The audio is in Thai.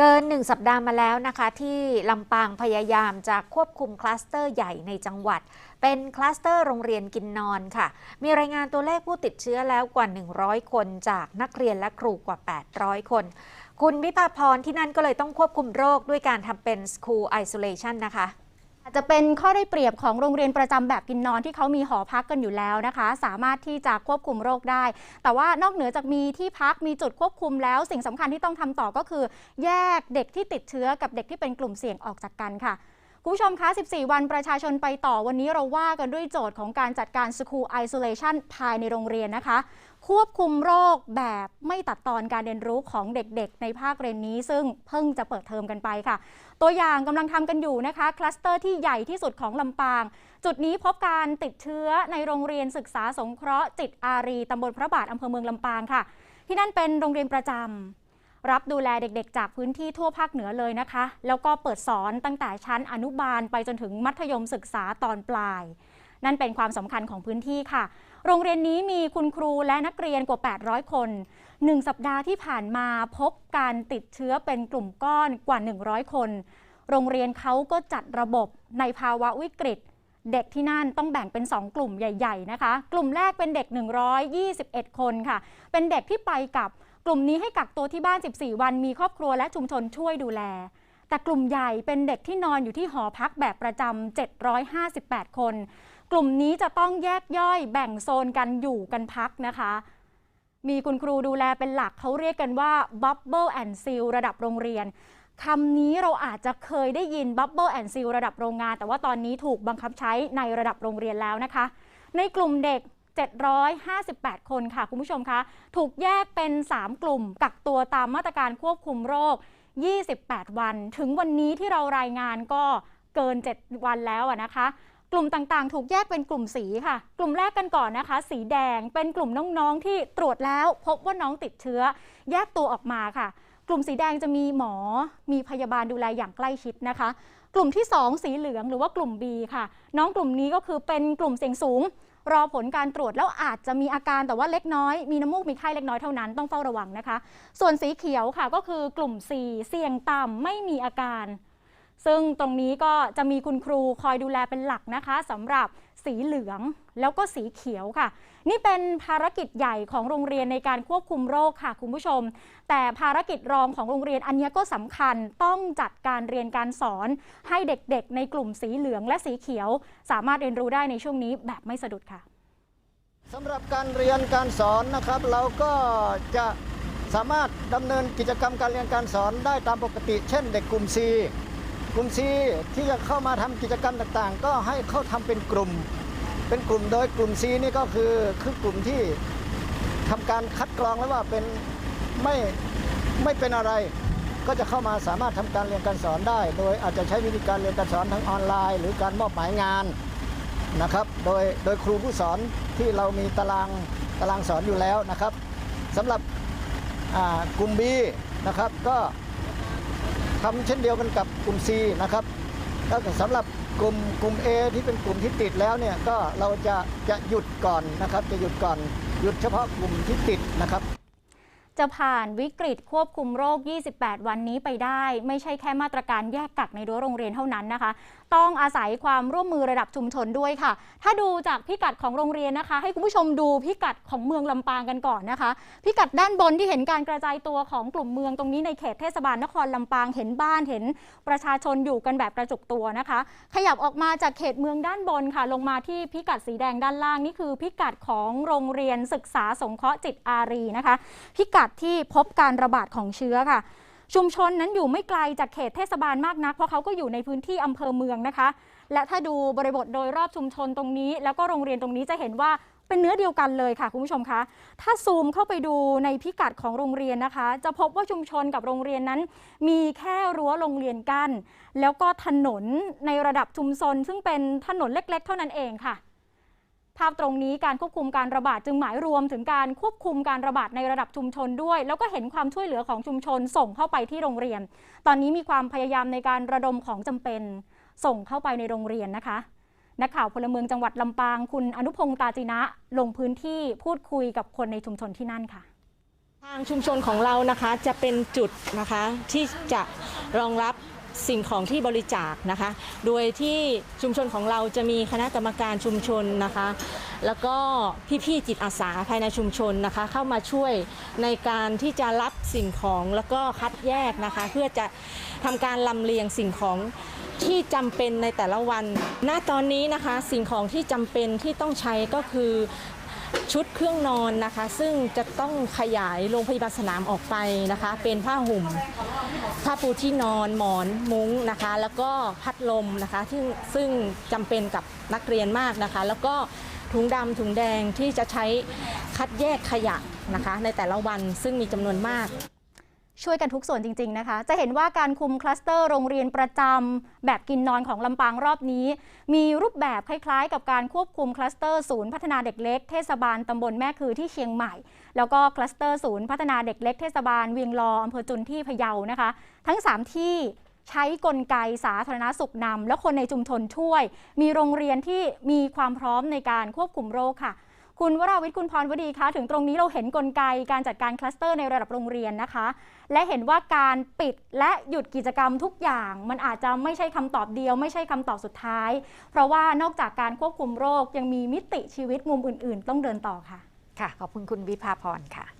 เกินหนึ่งสัปดาห์มาแล้วนะคะ ที่ลำปางพยายามจะควบคุมคลัสเตอร์ใหญ่ในจังหวัด เป็นคลัสเตอร์โรงเรียนกินนอนค่ะ มีรายงานตัวเลขผู้ติดเชื้อแล้วกว่า 100 คนจากนักเรียนและครูกว่า 800 คน คุณวิภาพรที่นั่นก็เลยต้องควบคุมโรคด้วยการทำเป็น School Isolation นะคะ อาจจะเป็นข้อได้เปรียบของโรงเรียนประจำแบบกินนอนที่เขามีหอพักกันอยู่แล้วนะคะ สามารถที่จะควบคุมโรคได้ แต่ว่านอกเหนือจากมีที่พักมีจุดควบคุมแล้ว สิ่งสำคัญที่ต้องทำต่อก็คือ แยกเด็กที่ติดเชื้อกับเด็กที่เป็นกลุ่มเสี่ยงออกจากกันค่ะ คุณผู้ชมคะ 14 วันประชาชนไปต่อวันนี้เราว่ากันด้วยโจทย์ของการจัดการ School Isolation ภายในโรงเรียนนะคะ ควบคุมโรคแบบไม่ตัดตอนการเรียนรู้ของเด็กๆ ในภาคเรียนนี้ ซึ่งเพิ่งจะเปิดเทอมกันไปค่ะ ตัวอย่างกำลังทำกันอยู่นะคะ คลัสเตอร์ที่ใหญ่ที่สุดของลำปาง จุดนี้พบการติดเชื้อในโรงเรียนศึกษาสงเคราะห์จิตอารีตำบลพระบาทอำเภอเมืองลำปางค่ะ ที่นั่นเป็นโรงเรียนประจำ รับดูแลเด็กๆ จากพื้นที่ทั่วภาคเหนือเลยนะคะ แล้วก็เปิดสอนตั้งแต่ชั้นอนุบาลไปจนถึงมัธยมศึกษาตอนปลาย นั่นเป็นความสำคัญของพื้นที่ค่ะ โรงเรียนนี้มีคุณครูและนักเรียนกว่า 800 คน 1 สัปดาห์ที่ผ่านมาพบการติดเชื้อเป็นกลุ่มก้อนกว่า 100 คน โรงเรียนเขาก็จัดระบบในภาวะวิกฤตเด็กที่นั่นต้องแบ่งเป็น 2 กลุ่มใหญ่ ๆ นะคะ กลุ่มแรกเป็นเด็ก 121 คนค่ะ เป็นเด็กที่ไปกับ กลุ่มนี้ให้กักตัวที่บ้าน 14 วัน มีครอบครัวและชุมชนช่วยดูแล แต่กลุ่มใหญ่เป็นเด็กที่นอนอยู่ที่หอพักแบบประจำ758 คน กลุ่มนี้จะต้องแยกย่อยแบ่งโซนกันอยู่กันพักนะคะ มีคุณครูดูแลเป็นหลักเขาเรียกกันว่า Bubble and Seal ระดับโรงเรียนคำนี้เราอาจจะเคยได้ยิน Bubble and Seal ระดับโรงงาน แต่ว่าตอนนี้ถูกบังคับใช้ในระดับโรงเรียนแล้วนะคะ ในกลุ่มเด็ก 758 คนค่ะ คุณผู้ชมคะถูกแยกเป็น 3 กลุ่ม กักตัวตามมาตรการควบคุมโรค 28 วัน ถึงวันนี้ที่เรารายงานก็เกิน 7 วันแล้วนะคะ กลุ่มต่างๆ ถูกแยกเป็นกลุ่มสีค่ะ กลุ่มแรกกันก่อนนะคะ สีแดงเป็นกลุ่มน้องๆที่ตรวจแล้ว พบว่าน้องติดเชื้อ แยกตัวออกมาค่ะ กลุ่มสีแดงจะมีหมอ มีพยาบาลดูแลอย่างใกล้ชิดนะคะ กลุ่มที่ 2 สีเหลืองหรือว่ากลุ่ม B ค่ะ น้องกลุ่มนี้ก็คือเป็นกลุ่มเสี่ยงสูง รอผลการตรวจแล้วอาจจะมีอาการแต่ว่าเล็กน้อย มีน้ำมูกมีไข้เล็กน้อยเท่านั้นต้องเฝ้าระวังนะคะ ส่วนสีเขียวค่ะก็คือกลุ่ม C เสี่ยงต่ำไม่มีอาการ ซึ่งตรงนี้ก็จะมีคุณครูคอยดูแลเป็นหลักนะคะสำหรับสีเหลืองแล้วก็สีเขียวค่ะ นี่เป็นภารกิจใหญ่ของโรงเรียนในการควบคุมโรคค่ะคุณผู้ชม แต่ภารกิจรองของโรงเรียนอันนี้ก็สำคัญต้องจัดการเรียนการสอนให้เด็กๆ ในกลุ่มสีเหลืองและสีเขียว สามารถเรียนรู้ได้ในช่วงนี้แบบไม่สะดุดค่ะสำหรับการเรียนการสอนนะครับ เราก็จะสามารถดำเนินกิจกรรมการเรียนการสอนได้ตามปกติ เช่น เด็กกลุ่ม C กลุ่ม C ที่จะเข้ามาทำกิจกรรมต่างๆ ก็ให้เข้าทำเป็นกลุ่ม เป็นกลุ่มโดยกลุ่ม C นี่ก็คือคือกลุ่มที่ทำการคัดกรองแล้วว่าเป็นไม่ไม่เป็นอะไร ก็จะเข้ามาสามารถทำการเรียนการสอนได้ โดยอาจจะใช้วิธีการเรียนการสอนทั้งออนไลน์ หรือการมอบหมายงานนะครับ โดยโดยครูผู้สอนที่เรามีตารางตารางสอนอยู่แล้วนะครับสำหรับกลุ่ม B นะครับก็ ทำเช่นเดียวกันกับกลุ่ม C นะครับแล้วก็สำหรับกลุ่มกลุ่ม A ที่เป็นกลุ่มที่ติดแล้วเนี่ยก็เราจะจะหยุดก่อนนะครับ จะหยุดก่อนหยุดเฉพาะกลุ่มที่ติดนะครับ จะผ่านวิกฤตควบคุมโรค 28 วันนี้ไปได้ ไม่ใช่แค่มาตรการแยกกักในรั้วโรงเรียนเท่านั้นนะคะ ต้องอาศัยความร่วมมือระดับชุมชนด้วยค่ะ ถ้าดูจากพิกัดของโรงเรียนนะคะ ให้คุณผู้ชมดูพิกัดของเมืองลำปางกันก่อนนะคะ พิกัดด้านบนที่เห็นการกระจายตัวของกลุ่มเมืองตรงนี้ในเขตเทศบาลนครลำปางเห็นบ้านเห็นประชาชนอยู่กันแบบกระจุกตัวนะคะ ขยับออกมาจากเขตเมืองด้านบนค่ะ ลงมาที่พิกัดสีแดงด้านล่างนี่คือ พิกัดของโรงเรียนศึกษาสงเคราะห์จิตอารีนะคะ พิกัดที่พบการระบาดของเชื้อค่ะ ชุมชนนั้นอยู่ไม่ไกลจากเขตเทศบาลมากนัก เพราะเขาก็อยู่ในพื้นที่อำเภอเมืองนะคะ และถ้าดูบริบทโดยรอบชุมชนตรงนี้ แล้วก็โรงเรียนตรงนี้จะเห็นว่าเป็นเนื้อเดียวกันเลยค่ะคุณผู้ชมคะ ถ้าซูมเข้าไปดูในพิกัดของโรงเรียนนะคะ จะพบว่าชุมชนกับโรงเรียนนั้น มีแค่รั้วโรงเรียนกั้นแล้วก็ถนนในระดับชุมชนซึ่งเป็นถนนเล็ก ๆ เท่านั้นเองค่ะ ภาพตรงนี้การควบคุมการระบาดจึงหมายรวมถึงการควบคุมการระบาดในระดับชุมชนด้วย แล้วก็เห็นความช่วยเหลือของชุมชนส่งเข้าไปที่โรงเรียน ตอนนี้มีความพยายามในการระดมของจำเป็น ส่งเข้าไปในโรงเรียนนะคะนักข่าวพลเมืองจังหวัดลำปาง คุณอนุพงษ์ตาจินะ ลงพื้นที่พูดคุยกับคนในชุมชนที่นั่นค่ะ ทางชุมชนของเรานะคะจะเป็นจุดนะคะที่จะรองรับ สิ่งของที่บริจาคนะคะ โดยที่ชุมชนของเราจะมีคณะกรรมการชุมชนนะคะ แล้วก็พี่ๆจิตอาสาภายในชุมชนนะคะ เข้ามาช่วยในการที่จะรับสิ่งของแล้วก็คัดแยกนะคะ เพื่อจะทำการลำเลียงสิ่งของที่จำเป็นในแต่ละวัน ณ ตอนนี้นะคะสิ่งของที่จำเป็นที่ต้องใช้ก็คือ ชุดเครื่องนอนนะคะ ซึ่งจะต้องขยายโรงพยาบาลสนามออกไปนะคะ เป็นผ้าห่มผ้าปูที่นอนหมอนมุ้งนะคะ แล้วก็พัดลมนะคะที่ซึ่งจำเป็นกับนักเรียนมากนะคะ แล้วก็ถุงดำถุงแดงที่จะใช้คัดแยกขยะนะคะ ในแต่ละวันซึ่งมีจำนวนมาก ช่วยกันทุกส่วนจริง ๆ นะคะ จะเห็นว่าการคุมคลัสเตอร์โรงเรียนประจำแบบกินนอนของลำปางรอบนี้ มีรูปแบบคล้ายๆ กับการควบคุมคลัสเตอร์ศูนย์พัฒนาเด็กเล็กเทศบาลตำบลแม่คือที่เชียงใหม่ แล้วก็คลัสเตอร์ศูนย์พัฒนาเด็กเล็กเทศบาลเวียงลออำเภอจุนที่พะเยานะคะ ทั้ง 3 ที่ใช้กลไกสาธารณสุขนำและคนในชุมชนช่วย มีโรงเรียนที่มีความพร้อมในการควบคุมโรคค่ะ คุณวราวิทย์คุณพรวดีคะถึงตรงนี้เราเห็นกลไกการจัดการคลัสเตอร์ในระดับโรงเรียนนะคะ และเห็นว่าการปิดและหยุดกิจกรรมทุกอย่าง มันอาจจะไม่ใช่คำตอบเดียว ไม่ใช่คำตอบสุดท้าย เพราะว่านอกจากการควบคุมโรคยังมีมิติชีวิตมุมอื่น ๆ ต้องเดินต่อค่ะ ค่ะ ขอบคุณคุณวิภาพรค่ะ